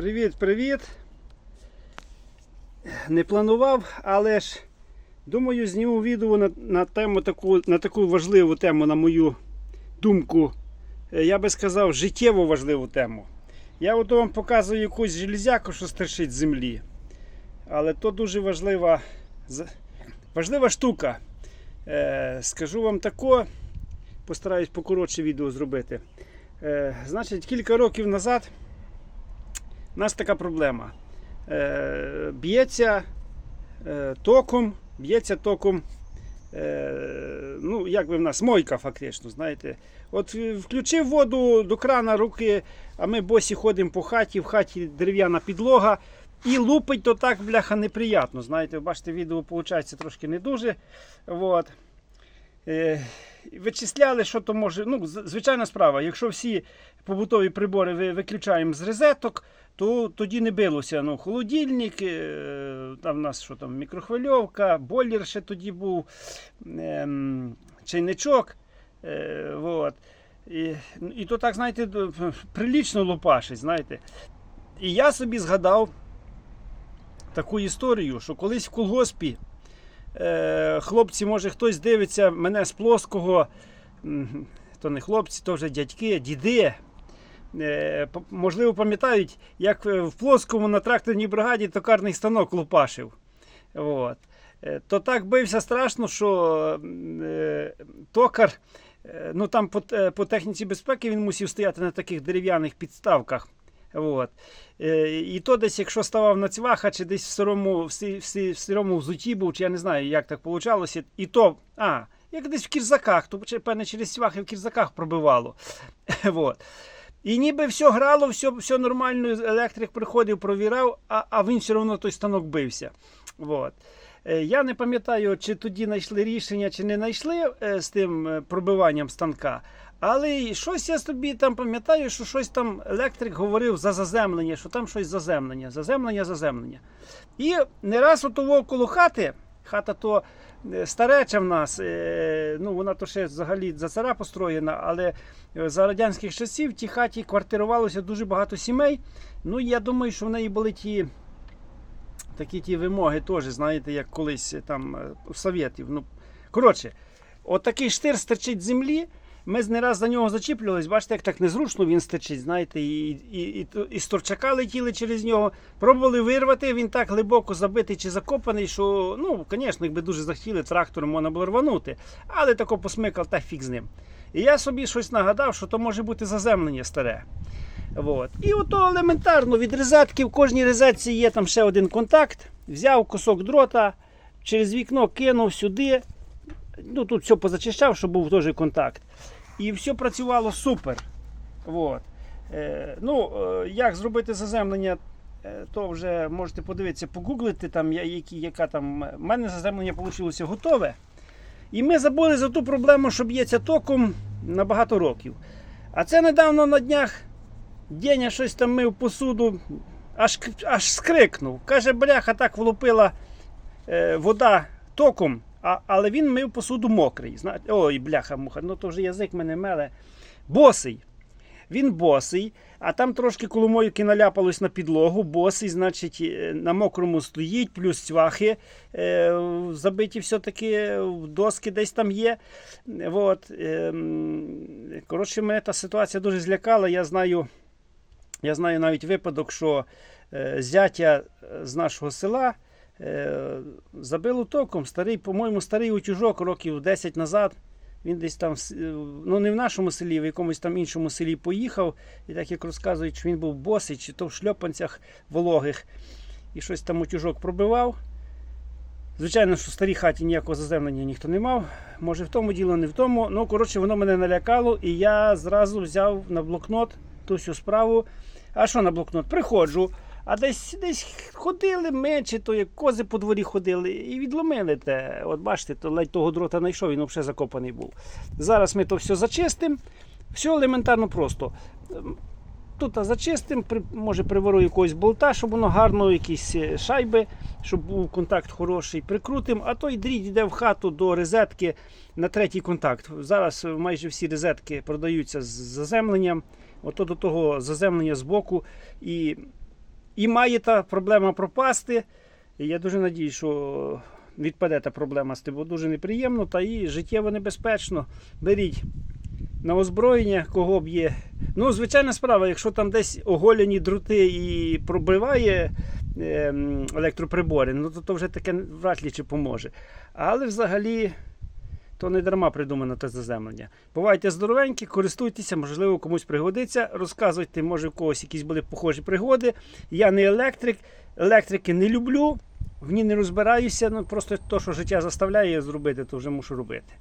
Привіт, привіт. Не планував, але ж думаю, зніму відео на, на тему таку, на таку важливу тему, на мою думку. Е, Я би сказав, життєво важливу тему. Я от вам показую якусь железяку, що стерчить землі. Але то дуже важлива, важлива штука. Е, скажу вам тако, постараюсь покоротше відео зробити. Е, значить, кілька років назад у нас така проблема. Е, б'ється е, током, б'ється током. Е, ну, як би в нас мойка, фактично, знаєте. От включив воду до крана руки, а ми босі ходимо по хаті, в хаті дерев'яна підлога. І лупить то так, бляха, неприятно. Знаєте, бачите, відео виходить трошки не дуже. От. Е, вичисляли, що то може. Ну, звичайна справа. Якщо всі побутові прибори ви виключаємо з розеток, то тоді не билося. Ну, холодильник, е, там у нас що там, мікрохвильовка, бойлер ще тоді був, ем, чайничок. Е, вот. І, і то так, знаєте, прилічно лупашить, знаєте. І я собі згадав таку історію, що колись в колгоспі е, хлопці, може хтось дивиться мене з плоского, то не хлопці, то вже дядьки, діди. Е, можливо, пам'ятають, як е, в плоскому на тракторній бригаді токарний станок лупашив. От. Е, То так бився страшно, що е, токар, е, ну там е, по техніці безпеки він мусив стояти на таких дерев'яних підставках. От. Е, І то десь, якщо ставав на цваха, чи десь в сирому, в, си- в, си- в сирому взуті був, чи я не знаю, як так вийшло, і то, а, як десь в кірзаках, то певне через цвахи в кірзаках пробивало. От. І ніби все грало, все, все нормально, електрик приходив, провірав, а, а він все одно той станок бився. От. Е, Я не пам'ятаю, чи тоді знайшли рішення, чи не знайшли е, з тим пробиванням станка. Але щось я собі там пам'ятаю, що щось там електрик говорив за заземлення, що там щось заземлення, заземлення, заземлення. І не раз от того коло хати, хата то е, стареча в нас, е, ну вона то ще взагалі за цара построєна, але е, за радянських часів в тій хаті квартирувалося дуже багато сімей. Ну я думаю, що в неї були ті такі ті вимоги теж, знаєте, як колись там Совєтів. Ну, коротше, от штир стирчить з землі. Ми не раз за нього зачіплювались, бачите, як так незручно він стирчить, знаєте, і, і, і, і сторчака летіли через нього. Пробували вирвати, він так глибоко забитий чи закопаний, що, ну, звісно, якби дуже захотіли, трактором можна було рванути. Але тако посмикав та фіг з ним. І я собі щось нагадав, що то може бути заземлення старе. От. І ото елементарно від розетки, в кожній розетці є там ще один контакт. Взяв кусок дрота, через вікно кинув сюди. Ну, тут все позачищав, щоб був теж контакт. І все працювало супер. От. Е, ну, е, як зробити заземлення, е, то вже можете подивитися, погуглити, там, які, яка там. У мене заземлення вийшло готове. І ми забули за ту проблему, що б'ється током на багато років. А це недавно на днях Деня щось там мив посуду, аж, аж скрикнув. Каже, бляха, так влупила е, вода током, а, але він мив посуду мокрий. Зна... Ой, бляха, муха, ну то вже язик мене меле. Босий. Він босий, а там трошки коло мойки наляпалось на підлогу. Босий, значить, е, на мокрому стоїть, плюс цвахи е, забиті все-таки, доски десь там є. От, ем, коротше, мене та ситуація дуже злякала. Я знаю, я знаю навіть випадок, що е, зятя е, з нашого села е, забило током. Старий, по-моєму, старий утюжок років 10 назад. Він десь там, е, ну не в нашому селі, в якомусь там іншому селі поїхав. І так як розказують, що він був босий, чи то в шльопанцях вологих, і щось там утюжок пробивав. Звичайно, що в старій хаті ніякого заземлення ніхто не мав. Може в тому діло, не в тому. Ну, коротше, воно мене налякало, і я зразу взяв на блокнот ту всю справу. А що на блокнот? Приходжу. А десь десь ходили чи то як кози по дворі ходили, і відломили те. От бачите, то ледь того дрота знайшов, він взагалі закопаний був. Зараз ми то все зачистимо. Все елементарно просто. Ем, Тут зачистимо, може привору якогось болта, щоб воно гарно, якісь е, шайби, щоб був контакт хороший, прикрутимо, а той дріт йде в хату до розетки на третій контакт. Зараз е, майже всі розетки продаються з заземленням. Ото до того заземлення з боку. І і має та проблема пропасти. І я дуже надію, що відпаде та проблема з тим, бо дуже неприємно та і життєво небезпечно. Беріть на озброєння, кого б є. Ну, звичайна справа, якщо там десь оголені дроти і пробиває ем, електроприбори, ну то, то вже таке вряд ли чи поможе. Але взагалі. То не дарма придумано те заземлення. Бувайте здоровенькі, користуйтеся, можливо, комусь пригодиться. Розказуйте, може, у когось якісь були похожі пригоди. Я не електрик, електрики не люблю, в ній не розбираюся. Ну просто те, що життя заставляє зробити, то вже мушу робити.